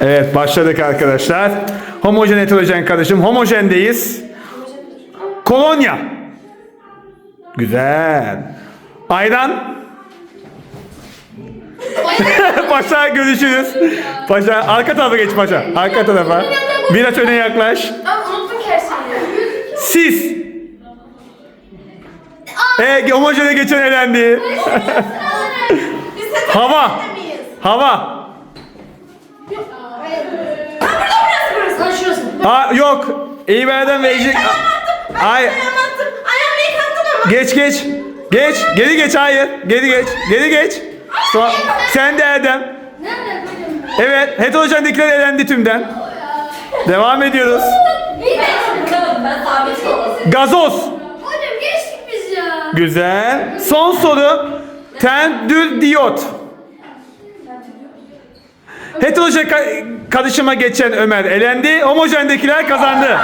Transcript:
Evet başladık arkadaşlar. Homojen heterojen karışım. Homojendeyiz. Kolonya. Güzel. Ayran. Paşa görüşürüz. Paşa arka tarafa geç paşa. Arka tarafa. Biraz öne yaklaş. Sis. E homojene geçen elendi. Hava. Hava. Ha yok. İberden verecek. Hayır. Ayağımı yıkattım ama. Geç geç. Geç. Geri geç hayır. Geri geç. Geri geç. So- Sen de Erdem. Nerede koydum? Evet. Heterojendekiler elendi tümden. Devam ediyoruz. Gazoz. Hocam geçtik biz ya. Güzel. Son soru. Tendül diyot. Heterojen ka- karışıma geçen Ömer elendi. Homojendekiler kazandı.